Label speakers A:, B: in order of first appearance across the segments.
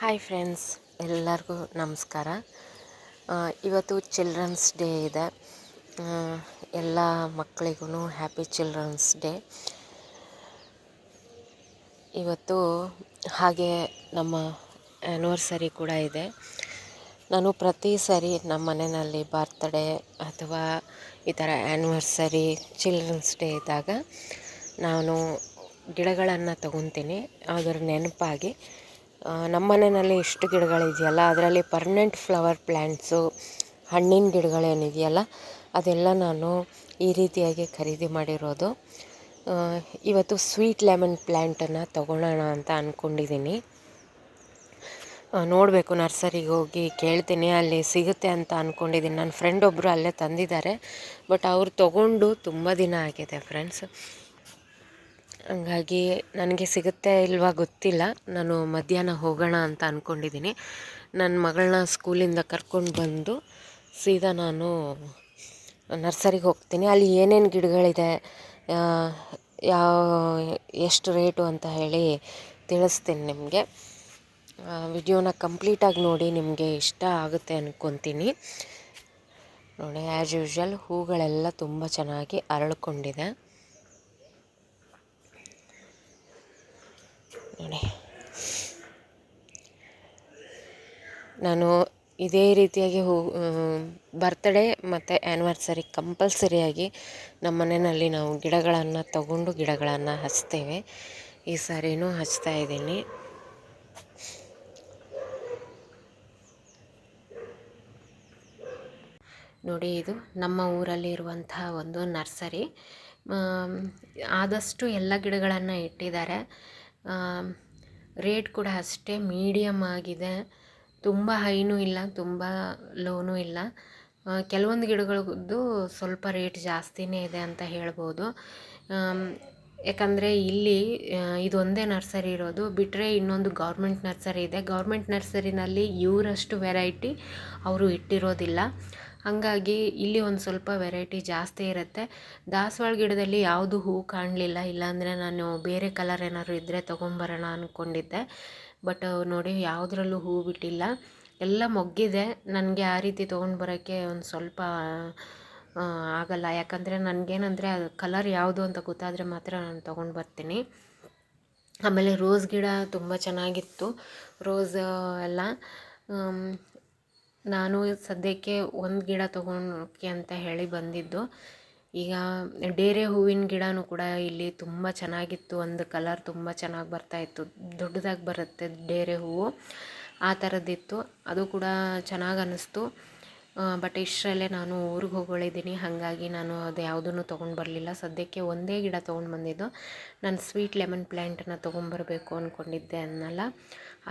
A: Hi friends ಎಲ್ಲರಿಗೂ ನಮಸ್ಕಾರ. ಇವತ್ತು ಚಿಲ್ಡ್ರನ್ಸ್ ಡೇ ಇದೆ. ಎಲ್ಲ ಮಕ್ಕಳಿಗೂ ಹ್ಯಾಪಿ ಚಿಲ್ಡ್ರನ್ಸ್ ಡೇ ಇವತ್ತು ಹಾಗೆ ನಮ್ಮ ಆ್ಯನಿವರ್ಸರಿ ಕೂಡ ಇದೆ. ನಾನು ಪ್ರತಿ ಸರಿ ನಮ್ಮ ಮನೆಯಲ್ಲಿ ಬರ್ತ್ಡೇ ಅಥವಾ ಈ ಥರ ಆ್ಯನಿವರ್ಸರಿ ಚಿಲ್ಡ್ರನ್ಸ್ ಡೇ ಇದ್ದಾಗ ನಾನು ಗಿಡಗಳನ್ನು ತಗೊತೀನಿ. ಅದರ ನೆನಪಾಗಿ ನಮ್ಮ ಮನೆಯಲ್ಲಿ ಎಷ್ಟು ಗಿಡಗಳಿದೆಯಲ್ಲ, ಅದರಲ್ಲಿ ಪರ್ಮನೆಂಟ್ ಫ್ಲವರ್ ಪ್ಲ್ಯಾಂಟ್ಸು ಹಣ್ಣಿನ ಗಿಡಗಳೇನಿದೆಯಲ್ಲ, ಅದೆಲ್ಲ ನಾನು ಈ ರೀತಿಯಾಗಿ ಖರೀದಿ ಮಾಡಿರೋದು. ಇವತ್ತು ಸ್ವೀಟ್ ಲೆಮನ್ ಪ್ಲ್ಯಾಂಟನ್ನು ತಗೊಳ್ಳೋಣ ಅಂತ ಅಂದ್ಕೊಂಡಿದ್ದೀನಿ ನೋಡಬೇಕು, ನರ್ಸರಿಗೆ ಹೋಗಿ ಕೇಳ್ತೀನಿ, ಅಲ್ಲಿ ಸಿಗುತ್ತೆ ಅಂತ ಅಂದ್ಕೊಂಡಿದ್ದೀನಿ ನನ್ನ ಫ್ರೆಂಡ್ ಒಬ್ಬರು ಅಲ್ಲೇ ತಂದಿದ್ದಾರೆ ಬಟ್ ಅವ್ರು ತಗೊಂಡು ತುಂಬ ದಿನ ಆಗಿದೆ ಫ್ರೆಂಡ್ಸ್ ಹಂಗಾಗಿ ನನಗೆ ಸಿಗುತ್ತೆ ಇಲ್ವಾ ಗೊತ್ತಿಲ್ಲ. ನಾನು ಮಧ್ಯಾಹ್ನ ಹೋಗೋಣ ಅಂತ ಅಂದ್ಕೊಂಡಿದ್ದೀನಿ ನನ್ನ ಮಗಳನ್ನ ಸ್ಕೂಲಿಂದ ಕರ್ಕೊಂಡು ಬಂದು ಸೀದಾ ನಾನು ನರ್ಸರಿಗೆ ಹೋಗ್ತೀನಿ. ಅಲ್ಲಿ ಏನೇನು ಗಿಡಗಳಿದೆ ಯಾವ, ಎಷ್ಟು ರೇಟು ಅಂತ ಹೇಳಿ ತಿಳಿಸ್ತೀನಿ ನಿಮಗೆ. ವಿಡಿಯೋನ ಕಂಪ್ಲೀಟಾಗಿ ನೋಡಿ ನಿಮಗೆ ಇಷ್ಟ ಆಗುತ್ತೆ ಅಂದ್ಕೊತೀನಿ ನೋಡಿ ಆ್ಯಸ್ ಯೂಶ್ವಲ್ ಹೂಗಳೆಲ್ಲ ತುಂಬ ಚೆನ್ನಾಗಿ ಅರಳ್ಕೊಂಡಿದೆ. ನಾನು ಇದೇ ರೀತಿಯಾಗಿ ಹೂ ಬರ್ತಡೇ ಮತ್ತು ಆ್ಯನಿವರ್ಸರಿ ಕಂಪಲ್ಸರಿಯಾಗಿ ನಮ್ಮ ಮನೆಯಲ್ಲಿ ನಾವು ಗಿಡಗಳನ್ನು ತಗೊಂಡು ಗಿಡಗಳನ್ನು ಹಚ್ತೇವೆ. ಈ ಸಾರಿನೂ ಹಚ್ತಾ ಇದ್ದೀನಿ. ನೋಡಿ, ಇದು ನಮ್ಮ ಊರಲ್ಲಿ ಇರುವಂತಹ ಒಂದು ನರ್ಸರಿ. ಆದಷ್ಟು ಎಲ್ಲ ಗಿಡಗಳನ್ನು ಇಟ್ಟಿದ್ದಾರೆ. ರೇಟ್ ಕೂಡ ಅಷ್ಟೇ ಮೀಡಿಯಮ್ ಆಗಿದೆ. ತುಂಬ ಹೈನೂ ಇಲ್ಲ, ತುಂಬ ಲೋನೂ ಇಲ್ಲ. ಕೆಲವೊಂದು ಗಿಡಗಳದ್ದು ಸ್ವಲ್ಪ ರೇಟ್ ಜಾಸ್ತಿನೇ ಇದೆ ಅಂತ ಹೇಳ್ಬೋದು. ಯಾಕಂದರೆ ಇಲ್ಲಿ ಇದೊಂದೇ ನರ್ಸರಿ ಇರೋದು. ಬಿಟ್ಟರೆ ಇನ್ನೊಂದು ಗೌರ್ಮೆಂಟ್ ನರ್ಸರಿ ಇದೆ. ಗೌರ್ಮೆಂಟ್ ನರ್ಸರಿನಲ್ಲಿ ಇವರಷ್ಟು ವೆರೈಟಿ ಅವರು ಇಟ್ಟಿರೋದಿಲ್ಲ. ಹಾಗಾಗಿ ಇಲ್ಲಿ ಒಂದು ಸ್ವಲ್ಪ ವೆರೈಟಿ ಜಾಸ್ತಿ ಇರುತ್ತೆ. ದಾಸವಾಳ ಗಿಡದಲ್ಲಿ ಯಾವುದು ಹೂ ಕಾಣಲಿಲ್ಲ, ಇಲ್ಲಾಂದರೆ ನಾನು ಬೇರೆ ಕಲರ್ ಏನಾದ್ರು ಇದ್ದರೆ ತೊಗೊಂಬರೋಣ ಅಂದ್ಕೊಂಡಿದ್ದೆ ಬಟ್ ನೋಡಿ ಯಾವುದ್ರಲ್ಲೂ ಹೂ ಬಿಟ್ಟಿಲ್ಲ. ಎಲ್ಲ ಮೊಗ್ಗಿದೆ. ನನಗೆ ಆ ರೀತಿ ತೊಗೊಂಡು ಬರೋಕ್ಕೆ ಒಂದು ಸ್ವಲ್ಪ ಆಗಲ್ಲ. ಯಾಕಂದರೆ ನನಗೇನಂದರೆ ಅದು ಕಲರ್ ಯಾವುದು ಅಂತ ಗೊತ್ತಾದರೆ ಮಾತ್ರ ನಾನು ತೊಗೊಂಡು ಬರ್ತೀನಿ. ಆಮೇಲೆ ರೋಸ್ ಗಿಡ ತುಂಬ ಚೆನ್ನಾಗಿತ್ತು. ರೋಸ್ ಎಲ್ಲ. ನಾನು ಸದ್ಯಕ್ಕೆ ಒಂದು ಗಿಡ ತೊಗೊಳಕ್ಕೆ ಅಂತ ಹೇಳಿ ಬಂದಿದ್ದು. ಈಗ ಡೇರೆ ಹೂವಿನ ಗಿಡನೂ ಕೂಡ ಇಲ್ಲಿ ತುಂಬ ಚೆನ್ನಾಗಿತ್ತು. ಒಂದು ಕಲರ್ ತುಂಬ ಚೆನ್ನಾಗಿ ಬರ್ತಾ ಇತ್ತು. ದೊಡ್ಡದಾಗಿ ಬರುತ್ತೆ ಡೇರೆ ಹೂವು. ಆ ಥರದ್ದಿತ್ತು ಅದು ಕೂಡ ಚೆನ್ನಾಗಿ ಅನ್ನಿಸ್ತು ಬಟ್ ಇಷ್ಟರಲ್ಲೇ ನಾನು ಊರಿಗೆ ಹೋಗೊಳಿದ್ದೀನಿ ಹಾಗಾಗಿ ನಾನು ಅದು ಯಾವುದನ್ನು ತೊಗೊಂಡು ಬರಲಿಲ್ಲ. ಸದ್ಯಕ್ಕೆ ಒಂದೇ ಗಿಡ ತೊಗೊಂಡು ಬಂದಿದ್ದು. ನಾನು ಸ್ವೀಟ್ ಲೆಮನ್ ಪ್ಲ್ಯಾಂಟನ್ನು ತೊಗೊಂಬರಬೇಕು ಅಂದ್ಕೊಂಡಿದ್ದೆ ಅನ್ನಲ್ಲ.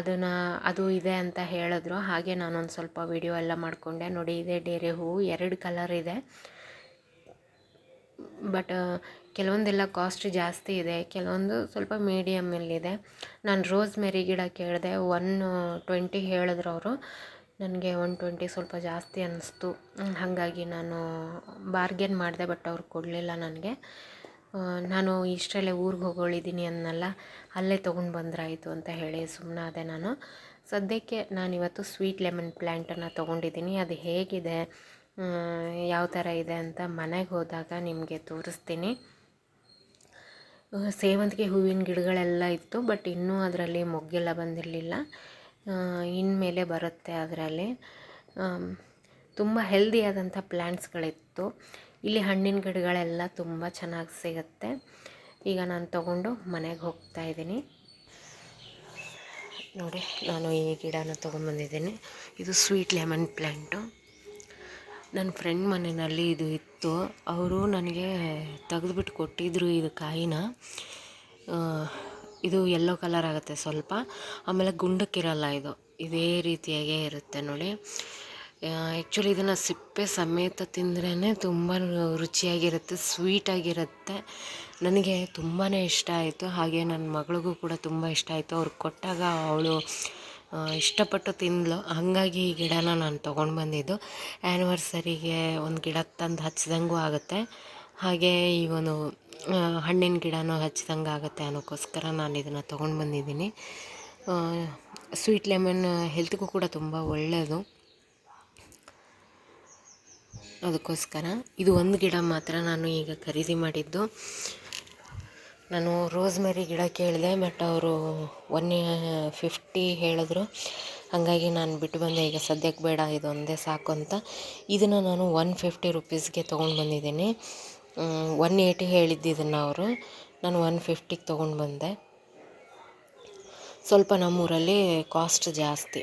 A: ಅದನ್ನು, ಅದು ಇದೆ ಅಂತ ಹೇಳಿದ್ರು. ಹಾಗೆ ನಾನೊಂದು ಸ್ವಲ್ಪ ವಿಡಿಯೋ ಎಲ್ಲ ಮಾಡಿಕೊಂಡೆ. ನೋಡಿ, ಇದೆ ಡೇರೆ ಹೂವು. ಎರಡು ಕಲರ್ ಇದೆ. ಬಟ್ ಕೆಲವೊಂದೆಲ್ಲ ಕಾಸ್ಟ್ ಜಾಸ್ತಿ ಇದೆ. ಕೆಲವೊಂದು ಸ್ವಲ್ಪ ಮೀಡಿಯಮಲ್ಲಿದೆ ನಾನು ರೋಸ್ ಮೆರಿ ಗಿಡ ಕೇಳಿದೆ ಒನ್ ಟ್ವೆಂಟಿ ಹೇಳಿದ್ರು ಅವರು. ನನಗೆ ಒನ್ ಟ್ವೆಂಟಿ ಸ್ವಲ್ಪ ಜಾಸ್ತಿ ಅನ್ನಿಸ್ತು ಹಾಗಾಗಿ ನಾನು ಬಾರ್ಗೇನ್ ಮಾಡಿದೆ ಬಟ್ ಅವ್ರು ಕೊಡಲಿಲ್ಲ ನನಗೆ. ನಾನು ಇಷ್ಟರಲ್ಲೇ ಊರಿಗೆ ಹೋಗೊಳಿದ್ದೀನಿ ಅನ್ನಲ್ಲ, ಅಲ್ಲೇ ತೊಗೊಂಡು ಬಂದ್ರಾಯಿತು ಅಂತ ಹೇಳಿ ಸುಮ್ಮನಾದೆ ನಾನು. ಸದ್ಯಕ್ಕೆ ನಾನಿವತ್ತು ಸ್ವೀಟ್ ಲೆಮನ್ ಪ್ಲ್ಯಾಂಟನ್ನು ತೊಗೊಂಡಿದ್ದೀನಿ ಅದು ಹೇಗಿದೆ? ಯಾವ ಥರ ಇದೆ ಅಂತ ಮನೆಗೆ ಹೋದಾಗ ನಿಮಗೆ ತೋರಿಸ್ತೀನಿ. ಸೇವಂತಿಗೆ ಹೂವಿನ ಗಿಡಗಳೆಲ್ಲ ಇತ್ತು, ಬಟ್ ಇನ್ನೂ ಅದರಲ್ಲಿ ಮೊಗ್ಗೆಲ್ಲ ಬಂದಿರಲಿಲ್ಲ. ಇನ್ಮೇಲೆ ಬರುತ್ತೆ ಅದರಲ್ಲಿ. ತುಂಬ ಹೆಲ್ದಿಯಾದಂಥ ಪ್ಲ್ಯಾಂಟ್ಸ್ಗಳಿತ್ತು ಇಲ್ಲಿ ಹಣ್ಣಿನ ಗಿಡಗಳೆಲ್ಲ ತುಂಬ ಚೆನ್ನಾಗಿ ಸಿಗುತ್ತೆ. ಈಗ ನಾನು ತಗೊಂಡು ಮನೆಗೆ ಹೋಗ್ತಾ ಇದ್ದೀನಿ. ನೋಡಿ, ನಾನು ಈ ಗಿಡನ ತೊಗೊಂಬಂದಿದ್ದೀನಿ ಇದು ಸ್ವೀಟ್ ಲೆಮನ್ ಪ್ಲ್ಯಾಂಟು ನನ್ನ ಫ್ರೆಂಡ್ ಮನೆಯಲ್ಲಿ ಇದು ಇತ್ತು. ಅವರು ನನಗೆ ತೆಗೆದುಬಿಟ್ಟು ಕೊಟ್ಟಿದ್ದರು ಇದು ಕಾಯಿನ. ಇದು ಯೆಲ್ಲೋ ಕಲರ್ ಆಗುತ್ತೆ ಸ್ವಲ್ಪ. ಆಮೇಲೆ ಗುಂಡಕ್ಕಿರಲ್ಲ ಇದು. ಇದೇ ರೀತಿಯಾಗೇ ಇರುತ್ತೆ ನೋಡಿ. ಆ್ಯಕ್ಚುಲಿ ಇದನ್ನು ಸಿಪ್ಪೆ ಸಮೇತ ತಿಂದ್ರೇ ತುಂಬ ರುಚಿಯಾಗಿರುತ್ತೆ ಸ್ವೀಟಾಗಿರುತ್ತೆ ನನಗೆ ತುಂಬಾ ಇಷ್ಟ ಆಯಿತು. ಹಾಗೆ ನನ್ನ ಮಗಳಿಗೂ ಕೂಡ ತುಂಬ ಇಷ್ಟ ಆಯಿತು. ಅವ್ರಿಗೆ ಕೊಟ್ಟಾಗ ಅವಳು ಇಷ್ಟಪಟ್ಟು ತಿಂದಳು ಹಾಗಾಗಿ ಈ ಗಿಡನ ನಾನು ತೊಗೊಂಡು ಬಂದಿದ್ದು. ಆ್ಯನಿವರ್ಸರಿಗೆ ಒಂದು ಗಿಡ ತಂದು ಹಚ್ಚಿದಂಗೂ ಆಗುತ್ತೆ. ಹಾಗೆ ಈ ಒಂದು ಹಣ್ಣಿನ ಗಿಡನೂ ಹಚ್ಚಿದಂಗೆ ಆಗುತ್ತೆ ಅನ್ನೋಕ್ಕೋಸ್ಕರ ನಾನು ಇದನ್ನು ತೊಗೊಂಡು ಬಂದಿದ್ದೀನಿ. ಸ್ವೀಟ್ ಲೆಮನ್ ಹೆಲ್ತ್ಗೂ ಕೂಡ ತುಂಬ ಒಳ್ಳೆಯದು ಅದಕ್ಕೋಸ್ಕರ ಇದು ಒಂದು ಗಿಡ ಮಾತ್ರ ನಾನು ಈಗ ಖರೀದಿ ಮಾಡಿದ್ದು. ನಾನು ರೋಸ್ಮೆರಿ ಗಿಡ ಕೇಳಿದೆ ಬಟ್ ಅವರು ಒನ್ ಫಿಫ್ಟಿ ಹೇಳಿದ್ರು. ಹಾಗಾಗಿ ನಾನು ಬಿಟ್ಟು ಬಂದೆ. ಈಗ ಸದ್ಯಕ್ಕೆ ಬೇಡ, ಇದು ಒಂದೇ ಸಾಕು ಅಂತ. ಇದನ್ನು ನಾನು ಒನ್ ಫಿಫ್ಟಿ ರುಪೀಸ್ಗೆ ತೊಗೊಂಡು ಬಂದಿದ್ದೀನಿ. ಒನ್ ಏಯ್ಟಿ ಹೇಳಿದ್ದು ಇದನ್ನು ಅವರು. ನಾನು ಒನ್ ಫಿಫ್ಟಿಗೆ ತೊಗೊಂಡು ಬಂದೆ. ಸ್ವಲ್ಪ ನಮ್ಮೂರಲ್ಲಿ ಕಾಸ್ಟ್ ಜಾಸ್ತಿ.